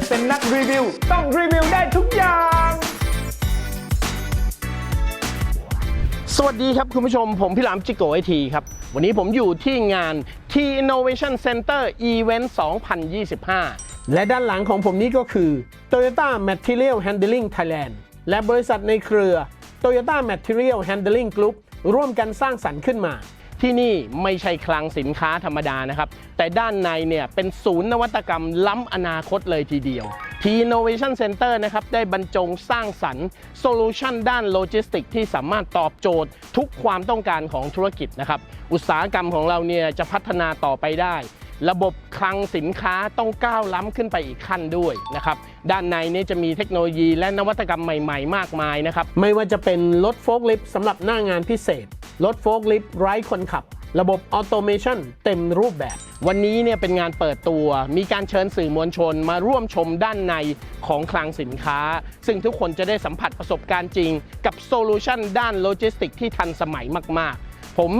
ดเป็นนักรีวิว ต้องรีวิวได้ทุกอย่าง สวัสดีครับคุณผู้ชม ผมพี่หลามจิโกไอทีครับ วันนี้ผมอยู่ที่งาน T Innovation Center Event 2025 และด้านหลังของผมนี้ก็คือ Toyota Material Handling Thailand และบริษัทในเครือ Toyota Material Handling Group ร่วมกันสร้างสรรค์ขึ้นมา ที่นี่ไม่ใช่คลังสินค้าธรรมดานะครับ แต่ด้านในเนี่ยเป็นศูนย์นวัตกรรมล้ำอนาคตเลยทีเดียว T Innovation Center นะครับได้บรรจงสร้างสรรค์โซลูชันด้านโลจิสติกที่สามารถตอบโจทย์ทุกความต้องการของธุรกิจนะครับ อุตสาหกรรมของเราเนี่ยจะพัฒนาต่อไปได้ระบบคลังสินค้าต้องก้าวล้ำขึ้นไปอีกขั้นด้วยนะครับ ด้านในนี้จะมีเทคโนโลยีและนวัตกรรมใหม่ ๆ มากมายนะครับ ไม่ว่าจะเป็นรถโฟล์คลิฟต์สำหรับหน้างานพิเศษ รถโฟล์คลิฟต์ไร้คนขับ ระบบออโตเมชันเต็มรูปแบบ วันนี้เนี่ยเป็นงานเปิดตัว มีการเชิญสื่อมวลชนมาร่วมชมด้านในของคลังสินค้า ซึ่งทุกคนจะได้สัมผัสประสบการณ์จริง กับโซลูชันด้านโลจิสติกที่ทันสมัยมาก ๆ ผม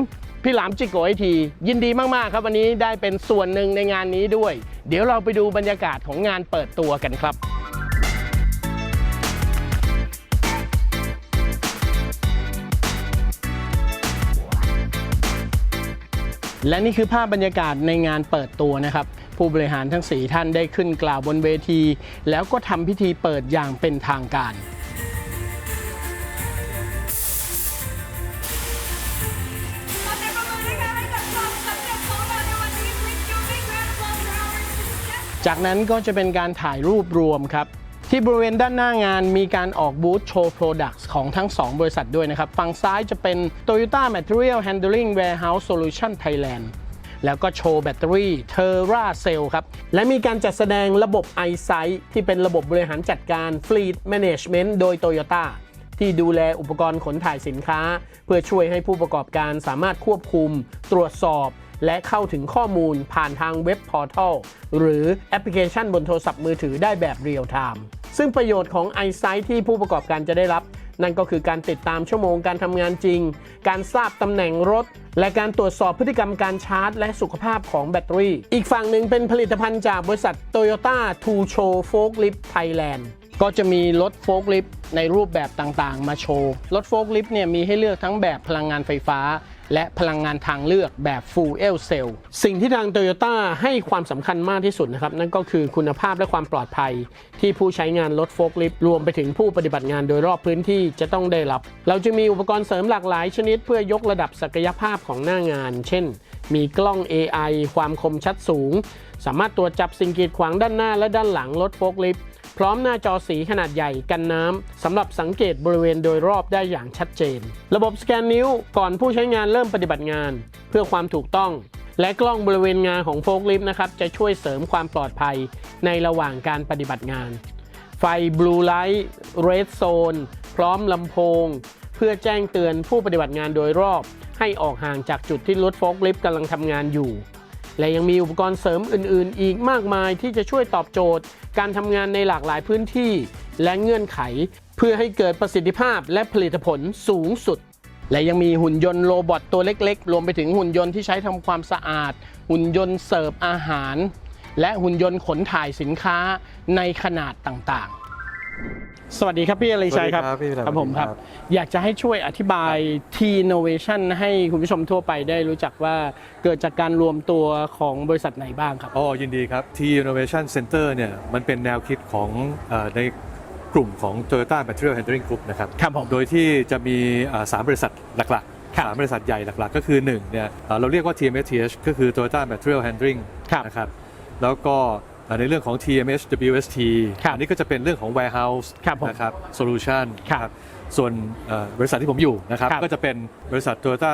พี่หลามจิโกไอที ยินดีมาก ๆ ครับวันนี้ได้เป็นส่วนหนึ่งในงานนี้ด้วย เดี๋ยวเราไปดูบรรยากาศของงานเปิดตัวกันครับ และนี่คือภาพบรรยากาศในงานเปิดตัวนะครับ ผู้บริหารทั้ง 4 ท่านได้ขึ้นกล่าวบนเวที แล้วก็ทำพิธีเปิดอย่างเป็นทางการจากนั้นก็จะเป็นการถ่ายรูปรวมครับ ที่บริเวณด้านหน้างานมีการออกบูธโชว์ Products ของทั้ง 2 บริษัทด้วยนะครับ ฝั่งซ้ายจะเป็น Toyota Material Handling Warehouse Solution Thailand แล้วก็โชว์แบตเตอรี่ Terra Cell ครับ และมีการจัดแสดงระบบ iSight ที่เป็นระบบบริหารจัดการ Fleet Management โดย Toyota ที่ดูแลอุปกรณ์ขนถ่ายสินค้า เพื่อช่วยให้ผู้ประกอบการสามารถควบคุม ตรวจสอบ และเข้าถึงข้อมูลผ่านทางเว็บพอร์ทัลหรือแอปพลิเคชันบนโทรศัพท์มือถือได้แบบเรียลไทม์ซึ่งประโยชน์ของ iSight ที่ผู้ประกอบการจะได้รับ นั่นก็คือการติดตามชั่วโมงการทำงานจริง การทราบตำแหน่งรถ และการตรวจสอบพฤติกรรมการชาร์จ และสุขภาพของแบตเตอรี่ อีกฝั่งหนึ่งเป็นผลิตภัณฑ์จากบริษัท Toyota To Show Forklift Thailand ก็จะมีรถโฟล์คลิฟต์ในรูปแบบต่างๆ มาโชว์ รถโฟล์คลิฟต์เนี่ยมีให้เลือกทั้งแบบพลังงานไฟฟ้า และพลังงานทางเลือกแบบ Fuel Cell สิ่งที่ทาง Toyota ให้ความสำคัญมากที่สุดนะครับ นั่นก็คือคุณภาพและความปลอดภัย ที่ผู้ใช้งานรถโฟล์คลิฟต์รวมไปถึงผู้ปฏิบัติงานโดยรอบพื้นที่จะต้องได้รับ เราจะมีอุปกรณ์เสริมหลากหลายชนิด เพื่อยกระดับศักยภาพของหน้างาน เช่น มีกล้อง AI ความคมชัดสูง สามารถตรวจจับสิ่งกีดขวางด้านหน้าและด้านหลังรถโฟล์คลิฟต์ พร้อมหน้าจอสีขนาดใหญ่กันน้ำสำหรับสังเกตบริเวณโดยรอบได้อย่างชัดเจน ระบบสแกนนิ้วก่อนผู้ใช้งานเริ่มปฏิบัติงาน เพื่อความถูกต้อง และกล้องบริเวณงานของโฟล์คลิฟต์นะครับจะช่วยเสริมความปลอดภัยในระหว่างการปฏิบัติงาน ไฟบลูไลท์เรดโซนพร้อมลำโพง เพื่อแจ้งเตือนผู้ปฏิบัติงานโดยรอบ ให้ออกห่างจากจุดที่รถโฟล์คลิฟต์กำลังทำงานอยู่ และยังมีอุปกรณ์เสริมอื่น ๆ อีกมากมายที่จะช่วยตอบโจทย์ การทำงานในหลากหลายพื้นที่ และเงื่อนไข เพื่อให้เกิดประสิทธิภาพและผลิตผลสูงสุด และยังมีหุ่นยนต์โรบอทตัวเล็ก ๆ รวมไปถึงหุ่นยนต์ที่ใช้ทำความสะอาด หุ่นยนต์เสิร์ฟอาหาร และหุ่นยนต์ขนถ่ายสินค้าในขนาดต่าง ๆ สวัสดีครับพี่อริชัยครับสวัสดีครับพี่วิรัติครับผมครับครับ อยากจะให้ช่วยอธิบาย T Innovation ให้คุณผู้ชมทั่วไปได้รู้จักว่าเกิดจากการรวมตัวของบริษัทไหนบ้างครับอ๋อยินดีครับ T Innovation Center เนี่ยมันเป็นแนวคิดของเออในกลุ่มของ Toyota Material Handling Group นะครับครับผมโดยที่จะมีเอ่อสามบริษัทหลักครับๆสามบริษัทใหญ่หลักๆ ก็คือ1เนี่ยเอ่อเราเรียกว่า TMSTH ก็คือ Toyota Material Handling ครับนะครับแล้วก็เอ่อ ในเรื่องของ TMS WST ครับอันี้ก็จะเป็นเรื่องของ warehouse ครับผมนะครับ solution ครับส่วนเอ่อบริษัทที่ผมอยู่นะครับครับก็จะเป็นบริษัท Toyota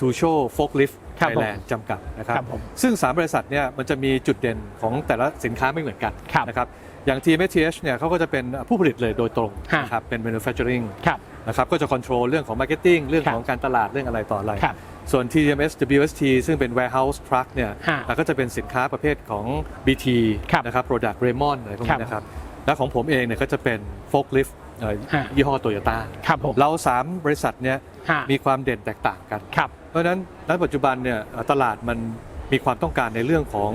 To Show Forklift ครับผม Thailand จำกัดนะครับครับผมซึ่ง 3 บริษัทเนี่ยมันจะมีจุดเด่นของแต่ละสินค้าไม่เหมือนกันครับนะครับอย่าง TMSTH เนี่ยเขาก็จะเป็นผู้ผลิตเลยโดยตรงฮะนะครับเป็น manufacturing ครับนะครับก็จะ control เรื่องของ marketing เรื่องครับของการตลาดเรื่องอะไรต่ออะไรครับ ส่วน TMS WST ซึ่งเป็น warehouse truck เนี่ยฮะก็จะเป็นสินค้าประเภทของ BT ครับนะครับ product Raymond อะไรพวกครับนี้นะครับ และของผมเองเนี่ยก็จะเป็น forklift เอ่อฮะยี่ห้อโตโยต้าครับผมเรา 3 บริษัทเนี่ยฮะมีความเด่นแตกต่างกันครับเพราะฉะนั้นณปัจจุบันเนี่ยเอ่อตลาดมันมีความต้องการในเรื่องของ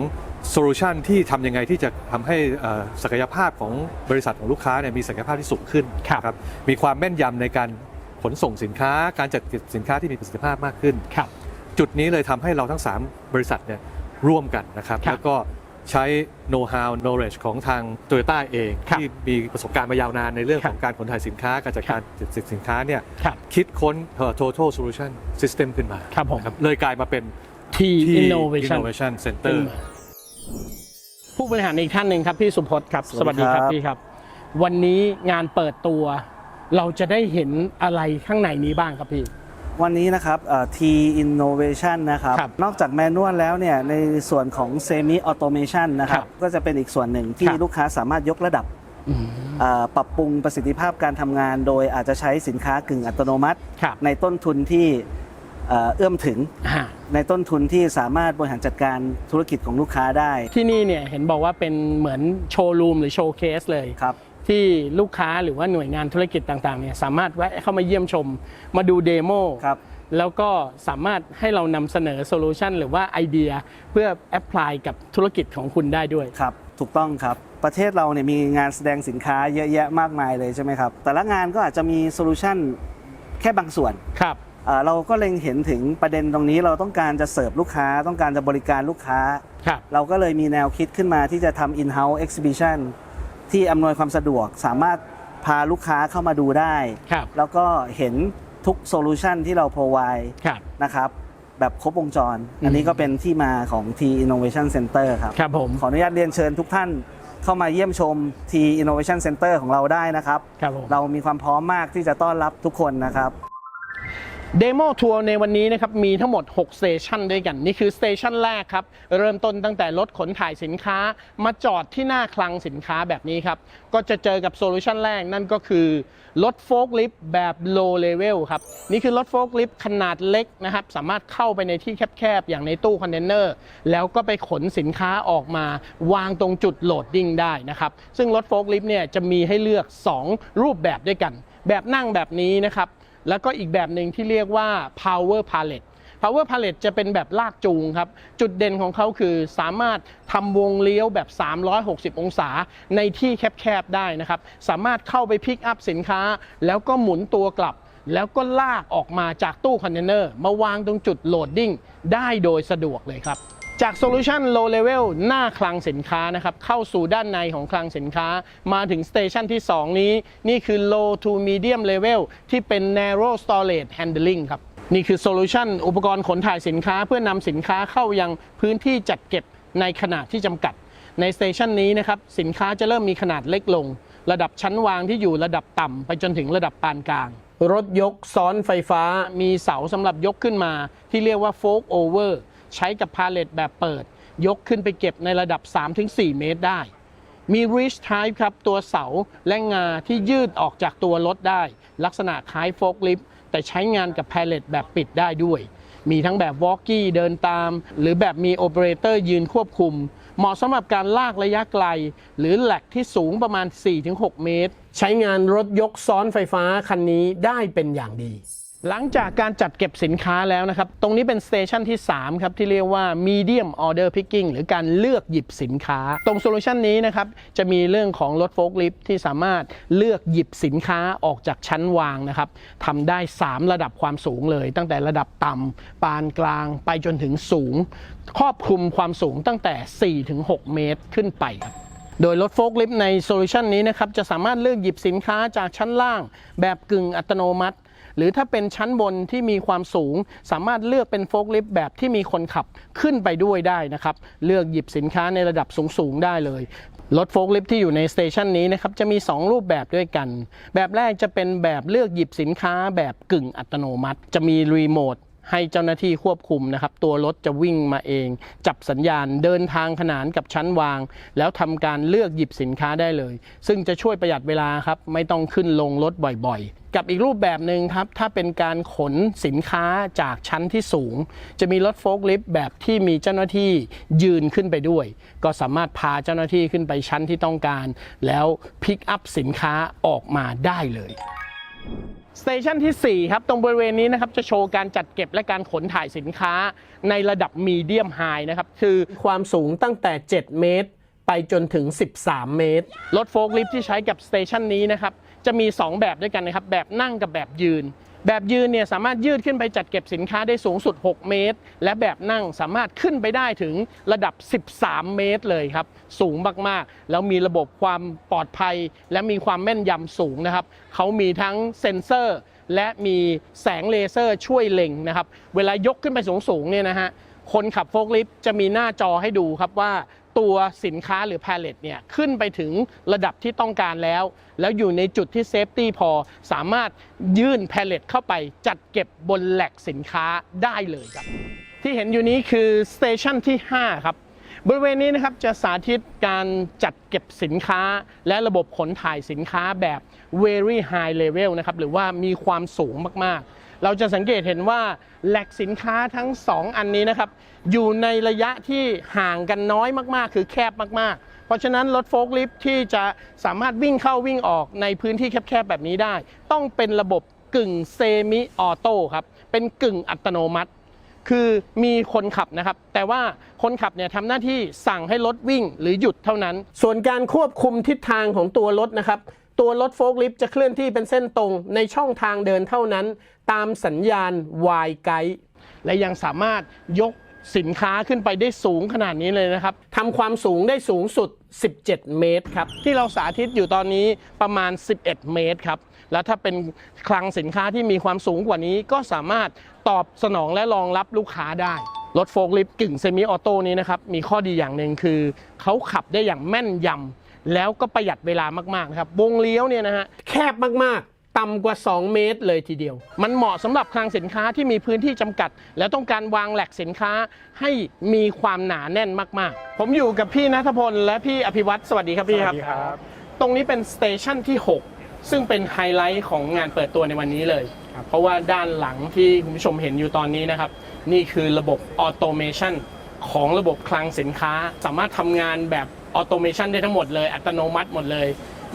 โซลูชันที่ทำยังไงที่จะทำให้เอ่อศักยภาพของบริษัทของลูกค้าเนี่ยมีศักยภาพที่สูงขึ้นครับนะมีความแม่นยำในการ ขนส่งสินค้าการจัดเก็บสินค้าที่มีประสิทธิภาพมากขึ้นครับจุดนี้เลยทำให้เราทั้ง 3 บริษัทเนี่ยร่วมกันนะครับครับแล้วก็ใช้ know how knowledge ของทาง Toyota เองครับที่มีประสบการณ์มายาวนานในเรื่องครัขบองการขนถ่ายสินค้าการจัดการสินค้าเนี่ยครับคิดค้นเอ่อ total solution system ขึ้นมาครับผมนะเลยกลายมาเป็น T T Innovation Innovation Center ผู้บริหารอีกท่านหนึ่งครับพี่สุพจน์ครับ สวัสดีครับพี่ครับ วันนี้งานเปิดตัว เราจะได้เห็นอะไรข้างในนี้บ้างครับพี่ วันนี้นะครับเอ่อ T Innovation นะครับ ครับนอกจากแมนนวลแล้วเนี่ยในส่วนของ Semi Automation นะครัครับบก็จะเป็นอีกส่วนหนึ่งที่ครับ ลูกค้าสามารถยกระดับอืมเอ่อปรับปรุงประสิทธิภาพการทำงาน โดยอาจจะใช้สินค้ากึ่งอัตโนมัติ ครับในต้นทุนที่เอ่อเอื้อมถึง อ่าในต้นทุนที่สามารถบริหารจัดการธุรกิจของลูกค้าได้ที่นี่เนี่ยเห็นบอกว่าเป็นเหมือนโชว์รูมหรือโชว์เคสเลย ครับ ที่ลูกค้าหรือว่าหน่วยงานธุรกิจต่างๆเนี่ยสามารถแวะเข้ามาเยี่ยมชม มาดูเดโมครับแล้วก็สามารถให้เรานำเสนอโซลูชันหรือว่าไอเดียเพื่อแอพพลายกับธุรกิจของคุณได้ด้วย ครับ ถูกต้องครับ ประเทศเราเนี่ยมีงานแสดงสินค้าเยอะแยะมากมายเลยใช่ไหมครับ แต่ละงานก็อาจจะมีโซลูชันแค่บางส่วนครับเอ่อเราก็เล็งเห็นถึงประเด็นตรงนี้เราต้องการจะเสิร์ฟลูกค้า ต้องการจะบริการลูกค้า ครับ เราก็เลยมีแนวคิดขึ้นมาที่จะทำ in-house exhibition ที่อำนวยความสะดวกสามารถพาลูกค้าเข้ามาดูได้ ครับ แล้วก็เห็นทุกโซลูชันที่เรา provide ครับ นะครับ แบบครบวงจร อันนี้ก็เป็นที่มาของ T Innovation Center ครับ ครับผม ขออนุญาตเรียนเชิญทุกท่านเข้ามาเยี่ยมชม T Innovation Center ของเราได้นะครับ ครับผม เรามีความพร้อมมากที่จะต้อนรับทุกคนนะครับ เดโมทัวร์ในวันนี้นะครับมีทั้งหมด 6 สเตชันด้วยกัน นี่คือสเตชันแรกครับ เริ่มต้นตั้งแต่รถขนถ่ายสินค้า มาจอดที่หน้าคลังสินค้าแบบนี้ครับ ก็จะเจอกับโซลูชันแรกนั่นก็คือ รถโฟล์คลิฟต์แบบ low level ครับ นี่คือรถโฟล์คลิฟต์ขนาดเล็กนะครับ สามารถเข้าไปในที่แคบๆ อย่างในตู้คอนเทนเนอร์แล้วก็ไปขนสินค้าออกมาวางตรงจุดโหลดดิ้งได้นะครับซึ่งรถโฟล์คลิฟต์เนี่ยจะมีให้เลือก 2 รูปแบบด้วยกัน แบบนั่งแบบนี้นะครับ แล้วก็อีกแบบหนึ่งที่เรียกว่า power pallet power pallet จะเป็นแบบลากจูงครับ จุดเด่นของเขาคือสามารถทำวงเลี้ยวแบบ 360 องศาในที่แคบๆได้นะครับ สามารถเข้าไปพิกอัพสินค้า แล้วก็หมุนตัวกลับ แล้วก็ลากออกมาจากตู้คอนเทนเนอร์ มาวางตรงจุดโหลดดิ้งได้โดยสะดวกเลยครับ จากโซลูชัน low level หน้าคลังสินค้านะครับ เข้าสู่ด้านในของคลังสินค้า มาถึงสเตชันที่ 2 นี้ นี่คือ low to medium level ที่เป็น narrow storage handling ครับ นี่คือโซลูชันอุปกรณ์ขนถ่ายสินค้าเพื่อนำสินค้าเข้ายังพื้นที่จัดเก็บในขนาดที่จำกัด ในสเตชันนี้นะครับ สินค้าจะเริ่มมีขนาดเล็กลง ระดับชั้นวางที่อยู่ระดับต่ำไปจนถึงระดับปานกลางรถยกซ้อนไฟฟ้ามีเสาสำหรับยกขึ้นมา ที่เรียกว่าโฟกโอเวอร์ ใช้กับพาเลตแบบเปิด ยกขึ้นไปเก็บในระดับ 3-4 เมตรได้ มี reach type ครับ ตัวเสาและงาที่ยืดออกจากตัวรถได้ ลักษณะคล้ายโฟกลิฟต์แต่ใช้งานกับพาเลตแบบปิดได้ด้วย มีทั้งแบบ walkie เดินตาม หรือแบบมีโอเปอเรเตอร์ยืนควบคุม เหมาะสำหรับการลากระยะไกล หรือแหลกที่สูงประมาณ 4-6 เมตร ใช้งานรถยกซ้อนไฟฟ้าคันนี้ได้เป็นอย่างดี หลังจากการจัดเก็บสินค้าแล้วนะครับ ตรงนี้เป็นสเตชันที่ 3 ครับ ที่เรียกว่า medium order picking หรือการเลือกหยิบสินค้า ตรงโซลูชันนี้นะครับ จะมีเรื่องของรถโฟล์คลิฟที่สามารถเลือกหยิบสินค้าออกจากชั้นวางนะครับทำได้ 3 ระดับความสูงเลย ตั้งแต่ระดับต่ำปานกลางไปจนถึงสูง ครอบคลุมความสูงตั้งแต่ 4-6 เมตรขึ้นไปครับโดยรถโฟล์คลิฟต์ในโซลูชันนี้นะครับจะสามารถเลือกหยิบสินค้าจากชั้นล่าง แบบกึ่งอัตโนมัติ หรือถ้าเป็นชั้นบนที่มีความสูง สามารถเลือกเป็นโฟล์คลิฟต์แบบที่มีคนขับขึ้นไปด้วยได้นะครับ เลือกหยิบสินค้าในระดับสูง ๆ ได้เลยรถโฟล์คลิฟต์ที่อยู่ในสเตชันนี้นะครับจะมี 2 รูปแบบด้วยกัน แบบแรกจะเป็นแบบเลือกหยิบสินค้าแบบกึ่งอัตโนมัติ จะมีรีโมท ให้เจ้าหน้าที่ควบคุมนะครับ ตัวรถจะวิ่งมาเอง จับสัญญาณเดินทางขนานกับชั้นวาง แล้วทำการเลือกหยิบสินค้าได้เลย ซึ่งจะช่วยประหยัดเวลาครับ ไม่ต้องขึ้นลงรถบ่อยๆ กับอีกรูปแบบหนึ่งครับ ถ้าเป็นการขนสินค้าจากชั้นที่สูง จะมีรถโฟล์คลิฟต์แบบที่มีเจ้าหน้าที่ยืนขึ้นไปด้วย ก็สามารถพาเจ้าหน้าที่ขึ้นไปชั้นที่ต้องการ แล้วพิกอัพสินค้าออกมาได้เลย สเตชันทีสี่ 4 ครับ ตรงบริเวณนี้นะครับจะโชว์การจัดเก็บและการขนถ่ายสินค้าในระดับมีเดียมไฮนะครับ คือความสูงตั้งแต่ 7 เมตร ไปจนถึง 13 เมตร รถโฟล์คลิฟท์ที่ใช้กับสเตชันนี้นะครับ จะมี 2 แบบด้วยกันนะครับ แบบนั่งกับแบบยืน แบบยืนเนี่ยสามารถยืดขึ้นไปจัดเก็บสินค้าได้สูงสุด 6 เมตร และแบบนั่งสามารถขึ้นไปได้ถึงระดับ 13 เมตรเลยครับ สูงมากๆ แล้วมีระบบความปลอดภัย และมีความแม่นยำสูงนะครับ เขามีทั้งเซ็นเซอร์ และมีแสงเลเซอร์ช่วยเล็งนะครับ เวลายกขึ้นไปสูงๆเนี่ยนะฮะคนขับโฟล์คลิฟต์จะมีหน้าจอให้ดูครับว่า ตัวสินค้าหรือพาเลตเนี่ยขึ้นไปถึงระดับที่ต้องการแล้ว แล้วอยู่ในจุดที่เซฟตี้พอ สามารถยื่นแพลเลตเข้าไปจัดเก็บบนแหลกสินค้าได้เลยครับ ที่เห็นอยู่นี้คือสเตชันที่ 5 ครับบริเวณนี้นะครับจะสาธิตการจัดเก็บสินค้า และระบบขนถ่ายสินค้าแบบ very high level นะครับหรือว่ามีความสูงมากๆ เราจะสังเกตเห็นว่าแหลกสินค้าทั้ง 2 อันนี้นะครับ อยู่ในระยะที่ห่างกันน้อยมากๆ คือแคบมากๆ เพราะฉะนั้นรถโฟล์คลิฟท์ที่จะสามารถวิ่งเข้าวิ่งออกในพื้นที่แคบๆ แบบนี้ได้ ต้องเป็นระบบกึ่งเซมิออโต้ครับ เป็นกึ่งอัตโนมัติ คือมีคนขับนะครับ แต่ว่าคนขับเนี่ยทำหน้าที่สั่งให้รถวิ่งหรือหยุดเท่านั้น ส่วนการควบคุมทิศทางของตัวรถนะครับ ตัวรถโฟล์คลิฟต์จะเคลื่อนที่เป็นเส้นตรงในช่องทางเดินเท่านั้น ตามสัญญาณ Y Guide และยังสามารถยกสินค้าขึ้นไปได้สูงขนาดนี้เลยนะครับทำความสูงได้สูงสุด 17 เมตรครับ ที่เราสาธิตอยู่ตอนนี้ประมาณ 11 เมตรครับ แล้วถ้าเป็นคลังสินค้าที่มีความสูงกว่านี้ก็สามารถตอบสนองและรองรับลูกค้าได้ รถโฟล์คลิฟต์กึ่งเซมิออโต้นี้นะครับ มีข้อดีอย่างหนึ่งคือ เขาขับได้อย่างแม่นยำ แล้วก็ประหยัดเวลามากๆนะครับวงเลี้ยวเนี่ยนะฮะแคบมากๆต่ำกว่า 2 เมตรเลยทีเดียว มันเหมาะสำหรับคลังสินค้าที่มีพื้นที่จำกัด แล้วต้องการวางแหลกสินค้าให้มีความหนาแน่นมากๆ ผมอยู่กับพี่นัทพลและพี่อภิวัตรสวัสดีครับพี่ครับ ตรงนี้เป็นสเตชันที่ 6 ซึ่งเป็นไฮไลท์ของงานเปิดตัวในวันนี้เลย เพราะว่าด้านหลังที่คุณผู้ชมเห็นอยู่ตอนนี้นะครับ นี่คือระบบออโตเมชันของระบบคลังสินค้า สามารถทำงานแบบ ออโตเมชันได้ทั้งหมดเลย อัตโนมัติหมดเลย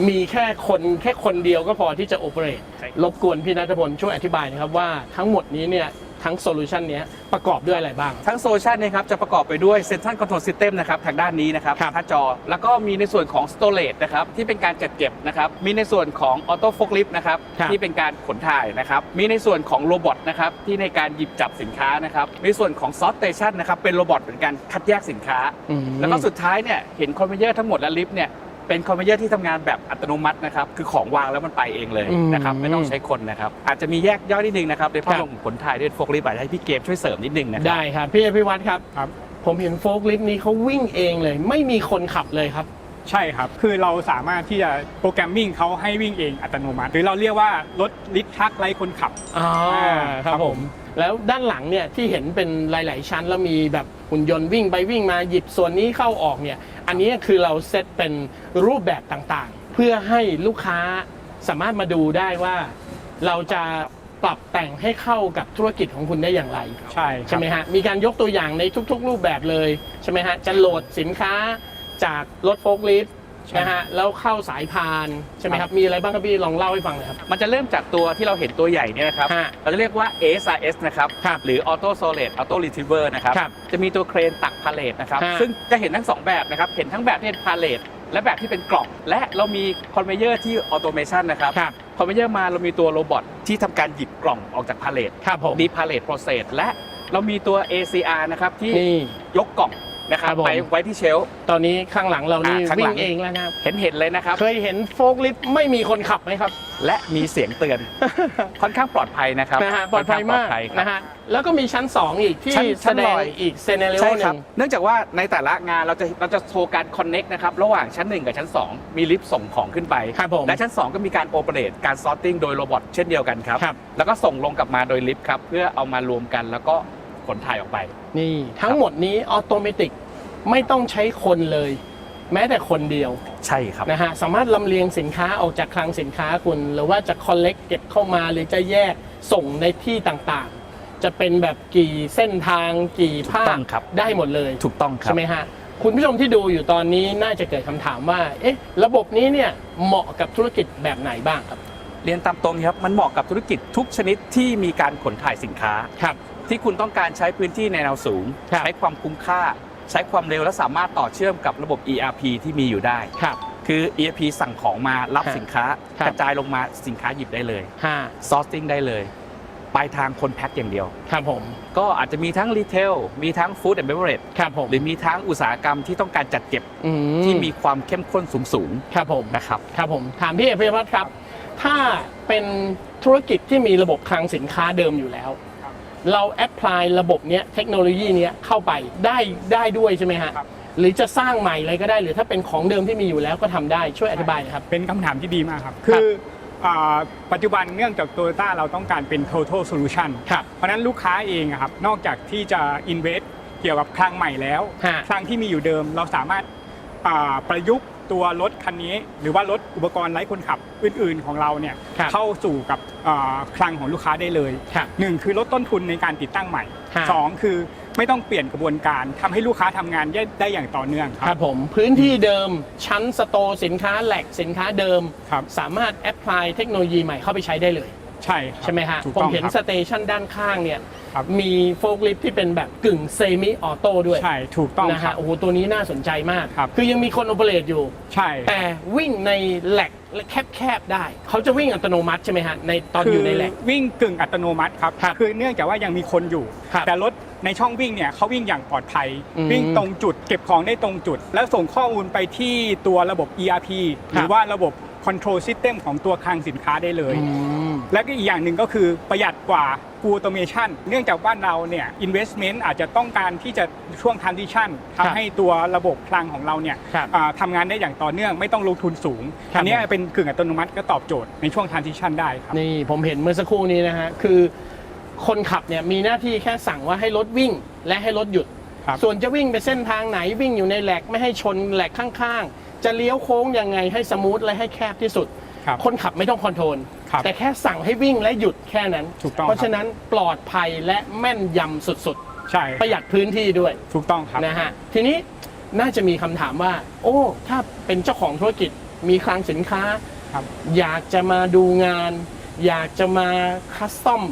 มีแค่คนแค่คนเดียวก็พอที่จะโอเปเรตรบกวนพี่นัทพลช่วยอธิบายหนะครับว่าทั้งหมดนี้เนี่ย ทั้งโซลูชันนี้ยประกอบด้วยอะไรบ้าง ทั้งโซลูชันเนี่ยครับจะประกอบไปด้วย Central Control System นะครับทางด้านนี้นะครับครับหน้าจอ แล้วก็มีในส่วนของ Storage นะครับที่เป็นการจัดเก็บนะครับมีในส่วนของ Auto Forklift นะครับครับที่เป็นการขนถ่ายนะครับมีในส่วนของโรบอทนะครับที่ในการหยิบจับสินค้านะครับในส่วนของ Sort Station นะครับเป็นโรบอทเป็นการคัดแยกสินค้าอืมแล้วก็สุดท้ายเนี่ยเห็นคอนเวเยอร์ทั้งหมดและลิฟต์เนี่ย เป็นคอนเวเยอร์ที่ทำงานแบบอัตโนมัตินะครับ คือของวางแล้วมันไปเองเลยอืมนะครับ ไม่ต้องใช้คนนะครับ อาจจะมีแยกย่อยนิดนึงนะครับในภาพครับรวมของขนถ่ายด้วยโฟกลิฟต์อาจจะให้พี่เกมช่วยเสริมนิดนึงนะครับได้ครับพี่อภิวัตรครับครับ ผมเห็นโฟล์คลิฟต์นี้เขาวิ่งเองเลย ไม่มีคนขับเลยครับ ใช่ครับ คือเราสามารถที่จะโปรแกรมมิ่งเขาให้วิ่งเองอัตโนมัติ หรือเราเรียกว่ารถลิฟท์ทักไร้คนขับอ๋อครับผม แล้วด้านหลังเนี่ยที่เห็นเป็นหลาย ๆ ชั้น แล้วมีแบบหุ่นยนต์วิ่งไปวิ่งมาหยิบส่วนนี้เข้าออกเนี่ย อันนี้คือเราเซตเป็นรูปแบบต่างๆ เพื่อให้ลูกค้าสามารถมาดูได้ว่าเราจะปรับแต่งให้เข้ากับธุรกิจของคุณได้อย่างไร ใช่คใช่รับไหมฮะมีการยกตัวอย่างในทุก ๆ รูปแบบเลยใช่ไหมฮะจะโหลดสินค้า จากรถโฟล์คลิฟต์ใช่นะฮะแล้วเข้าสายพานใช่ไหมครับ มีอะไรบ้างครับพี่ลองเล่าให้ฟังหน่อยครับ มันจะเริ่มจากตัวที่เราเห็นตัวใหญ่เนี่ยนะครับ ฮะเราจะเรียกว่า ASRS นะครับ ครับหรือ Auto Solid Auto Retriever นะครับ ครับจะมีตัวเครนตักพาเลทนะครับ ฮะ ซึ่งจะเห็นทั้งสองแบบนะครับ เห็นทั้งแบบที่เป็นพาเลทและแบบที่เป็นกล่อง และเรามีคอนเวเยอร์ที่ออโตเมชันนะครับ ครับคอนเวเยอร์มาเรามีตัวโรบอทที่ทำการหยิบกล่องออกจากพาเลทครับผมดีพาเลทโปรเซสและเรามีตัว ACR นะครับที่นี่ ยกกล่อง นะครับครับผม ไปไว้ที่เชลฟ์ ตอนนี้ข้างหลังเรานี่อ่าข้างวิ่หลัง งเองแล้วนะครับ เห็นเห็นเลยนะครับ เคยเห็นโฟล์คลิฟต์ไม่มีคนขับไหมครับ และมีเสียงเตือน ค่อนข้างปลอดภัยนะครับนะฮะปลอดภัยมากค่อนข้งปลอดภัยครับ นะฮะแล้วก็มีชั้น 2 อีกที่ชั้นชั้แสนดลงอย อีกเซเนเรโอใช่หครันึ่บ ง เนื่องจากว่าในแต่ละงานเราจะเราจะโชว์การคอนเน็กนะครับระหว่างชั้น 1 กับชั้น 2 มีลิฟต์ส่งของขึ้นไป ครับผมและชั้น 2 ก็มีการโอเปเรตการซอร์ติ้งโดยโรบอทเช่นเดียวกันครับ ครับ แล้วก็ส่งลงกลับมาโดยลิฟต์ครับ เพื่อเอามารวมกันแล้วก็ ขนถ่ายออกไป นี่ทั้งหมดนี้ออโตเมติกไม่ต้องใช้คนเลย แม้แต่คนเดียวใช่ครับ นะฮะสามารถลำเลียงสินค้าออกจากคลังสินค้าคุณ หรือว่าจะคอลเลกเก็บเข้ามาหรือจะแยกส่งในที่ต่างๆ จะเป็นแบบกี่เส้นทางกี่ภาถูกต้คองครับ ได้หมดเลย ถูกต้องครับ ใช่ไหมฮะ คุณผู้ชมที่ดูอยู่ตอนนี้น่าจะเกิดคำถามว่า เอ๊ะ ระบบนี้เนี่ยเหมาะกับธุรกิจแบบไหนบ้างครับ เรียนตามตรงครับ มันเหมาะกับธุรกิจทุกชนิดที่มีการขนถ่ายสินค้า ครับ ที่คุณต้องการใช้พื้นที่ในแนวสูง ครับ ใช้ความคุ้มค่า ใช้ความเร็วและสามารถต่อเชื่อมกับระบบ ERP ที่มีอยู่ได้ ครับ คือ ERP สั่งของมารับครับสินค้า ครับ กระจายลงมาสินค้าหยิบได้เลยห้า sourcing ได้เลยปลายทางคนแพ็คอย่างเดียว ครับผมก็อาจจะมีทั้งรีเทลมีทั้ง food and beverage ครับผมหรือมีทั้งอุตสาหกรรมที่ต้องการจัดเก็บอืที่มีความเข้มข้นสูงครับผม ๆนะครับ ครับผมถามพี่เอกพิพัฒน์ครับ ถ้าเป็นธุรกิจที่มีระบบคลังสินค้าเดิมอยู่แล้ว เราแอพพลายระบบเนี้ยเทคโนโลยีเนี้ยเข้าไปได้ได้ด้วยใช่ไหมฮะครับ หรือจะสร้างใหม่อะไรก็ได้ หรือถ้าเป็นของเดิมที่มีอยู่แล้วก็ทำได้ช่วยอธิบายหนะครับ เป็นคำถามที่ดีมากครับ คืออ่าปัจจุบันเนื่องจาก Toyota เราต้องการเป็น total solution ครับ เพราะฉะนั้นลูกค้าเองอะครับนอกจากที่จะ invest เกี่ยวกับคลังใหม่แล้ว ฮะคลังที่มีอยู่เดิมเราสามารถอ่าประยุกต์ ตัวรถคันนี้ หรือว่ารถอุปกรณ์ไร้คนขับอื่น ๆ ของเราเนี่ยครับเข้าสู่กับอ่าคลังของลูกค้าได้เลยครับหนึ่งคือลดต้นทุนในการติดตั้งใหม่ฮะ สองคือไม่ต้องเปลี่ยนกระบวนการทำให้ลูกค้าทำงานได้ได้อย่างต่อเนื่องคครัรับบผมพื้นที่เดิมชั้นสโตร์สินค้าแหลกสินค้าเดิม ครับ สามารถแอพพลายเทคโนโลยีใหม่เข้าไปใช้ได้เลย ใช่ครับใช่ไหมฮะถูกผมต้องเห็นครับสเตชันด้านข้างเนี่ยครับ มีโฟล์คลิฟที่เป็นแบบกึ่งเซมิออโต้ด้วยใช่ถูกต้องนะครัฮะบ โอ้โหตัวนี้น่าสนใจมากครับคือยังมีคนโอเปเรตอยู่ ใช่ แต่วิ่งในแหลกและแคบๆได้ เขาจะวิ่งอัตโนมัติใช่ไหมฮะในตอนอยู่ในแหลก วิ่งกึ่งอัตโนมัติครับครับคือเนื่องจากว่ายังมีคนอยู่ ครับแต่รถในช่องวิ่งเนี่ยเขาวิ่งอย่างปลอดภัย อืมวิ่งตรงจุด เก็บของได้ตรงจุด แล้วส่งข้อมูลไปที่ตัวระบบ ERP หรือว่าระบบ Control System ของตัวคลังสินค้าได้เลยอืมและก็อีกอย่างหนึ่งก็คือประหยัดกว่า Full Automation เนื่องจากบ้านเราเนี่ย investment อาจจะต้องการที่จะช่วง transition ครับทำให้ตัวระบบคลังของเราเนี่ยครับอ่าทำงานได้อย่างต่อเนื่องไม่ต้องลงทุนสูง ครับ อันเนี้ยผมเป็นกึ่งอัตโนมัติก็ตอบโจทย์ในช่วง transition ได้ครับ นี่ผมเห็นเมื่อสักครู่นี้นะฮะ คือคนขับเนี่ยมีหน้าที่แค่สั่งว่าให้รถวิ่งและให้รถหยุด ครับส่วนจะวิ่งไปเส้นทางไหนวิ่งอยู่ในแหลกไม่ให้ชนแหลกข้างๆ จะเลี้ยวโค้งยังไงให้สมูทและให้แคบที่สุด ครับ คนขับไม่ต้องคอนโทรล ครับแต่แค่สั่งให้วิ่งและหยุดแค่นั้น ถูกต้องเพราะครับฉะนั้นปลอดภัยและแม่นยำสุดใช่ๆ ประหยัดพื้นที่ด้วยถูกต้องครับ นะฮะ ทีนี้น่าจะมีคำถามว่า โอ้ ถ้าเป็นเจ้าของธุรกิจมีคลังสินค้า ครับ อยากจะมาดูงาน อยากจะมาคัสตอม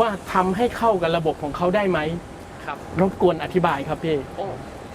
ว่าทำให้เข้ากับระบบของเขาได้ไหมครับ รบกวนอธิบายครับพี่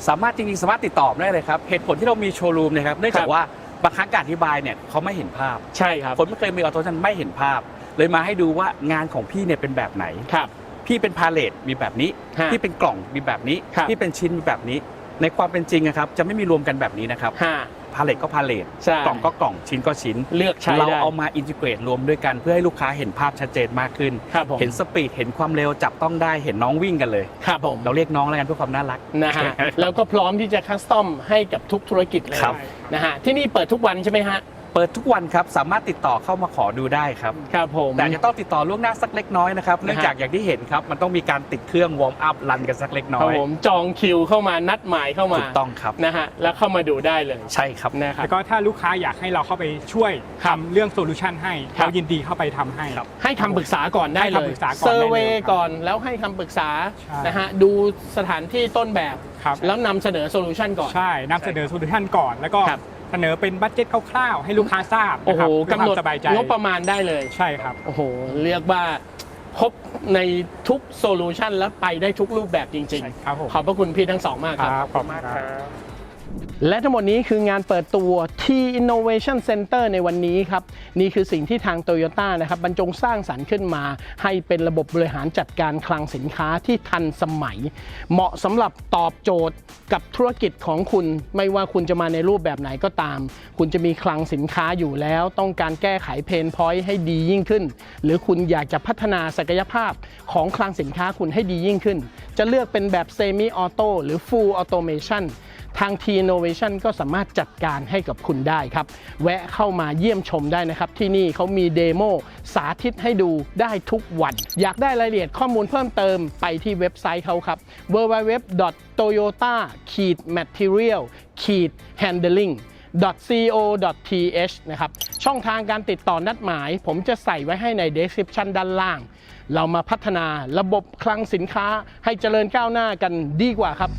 สามารถจริงๆสามารถติดต่อได้เลยครับ เหตุผลที่เรามีโชว์รูมเนะครับเนื่องจาคกรับว่าบางครั้งการอธิบายเนี่ยเขาไม่เห็นภาพ ใช่ครับ คนไม่เคยมีออโต้ชันไม่เห็นภาพ เลยมาให้ดูว่างานของพี่เนี่ยเป็นแบบไหนครับพี่เป็นพาเลตมีแบบนี้ฮะพี่เป็นกล่องมีแบบนี้ครับพี่เป็นชิ้นมีแบบนี้ ในความเป็นจริงนะครับจะไม่มีรวมกันแบบนี้นะครับห้า พาเลตก็พาเลตใช่ กล่องก็กล่องชิ้นก็ชิ้น เลือกใช้เราได้เอามาอินทิเกรตรวมด้วยกันเพื่อให้ลูกค้าเห็นภาพชัดเจนมากขึ้น ครับผมเห็นสปีดเห็นความเร็วจับต้องได้เห็นน้องวิ่งกันเลย ครับผม เราเรียกน้องแล้วกันเพื่อความน่ารัก นะฮะ แล้วก็พร้อมที่จะคัสตอมให้กับทุกธุรกิจเลยครับ นะฮะ ที่นี่เปิดทุกวันใช่ไหมฮะ เปิดทุกวันครับสามารถติดต่อเข้ามาขอดูได้ครับ ครับผม แต่จะต้องติดต่อล่วงหน้าสักเล็กน้อยนะครับเนื่องจากอย่างที่เห็นครับมันต้องมีการติดเครื่องวอร์มอัพรันกันสักเล็กน้ครัอบยผมจองคิวเข้ามานัดหมายเข้ามาถูกต้องครับนะฮะแล้วเข้ามาดูได้เลยใช่ครับ นะครับแล้วก็ถ้าลูกค้าอยากให้เราเข้าไปช่วยครับทำเรื่องโซลูชันให้ครับ เรายินดีเข้าไปทำให้ ครับ ให้คำปรึกษาก่อนได้เลให้ยคำปรึกษาก่อนเซอร์เวได้เลยย์ครับก่อนแล้วให้คำปรึกษาใช่ นะฮะดูสถานที่ต้นแบบ ครับแล้วนำเสนอโซลูชันก่อน ใช่นำเสนอโซลูชันก่อน แล้วก็ครับเสนอเป็นบัตเจ็ตคร่าวๆให้ลูกค้าทราบโอ้นะโหครับเพื่อกำหนดความสบายใจงบประมาณได้เลย ใช่ครับ โอ้โห เรียกว่าครบในทุกโซลูชันแล้วไปได้ทุกรูปแบบจริงใช่ครับผมขอบพระคุณพี่ทั้งสองมากคครับ รับขอบคุณครับ และทั้งหมดนี้คืองานเปิดตัว T Innovation Center ในวันนี้ครับ นี่คือสิ่งที่ทาง Toyota นะครับบรรจงสร้างสรรค์ขึ้นมา ให้เป็นระบบบริหารจัดการคลังสินค้าที่ทันสมัย เหมาะสำหรับตอบโจทย์กับธุรกิจของคุณ ไม่ว่าคุณจะมาในรูปแบบไหนก็ตาม คุณจะมีคลังสินค้าอยู่แล้ว ต้องการแก้ไขเพนพอยต์ให้ดียิ่งขึ้น หรือคุณอยากจะพัฒนาศักยภาพของคลังสินค้าคุณให้ดียิ่งขึ้น จะเลือกเป็นแบบเซมิออโต้หรือ Full Automation ทาง T Innovation ก็สามารถจัดการให้กับคุณได้ครับ แวะเข้ามาเยี่ยมชมได้นะครับ ที่นี่เขามีเดโมสาธิตให้ดูได้ทุกวัน อยากได้รายละเอียดข้อมูลเพิ่มเติมไปที่เว็บไซต์เขาครับ www.toyota-material-handling co.th นะครับ ช่องทางการติดต่อนัดหมาย ผมจะใส่ไว้ให้ใน description ด้านล่าง เรามาพัฒนาระบบคลังสินค้าให้เจริญก้าวหน้ากันดีกว่าครับ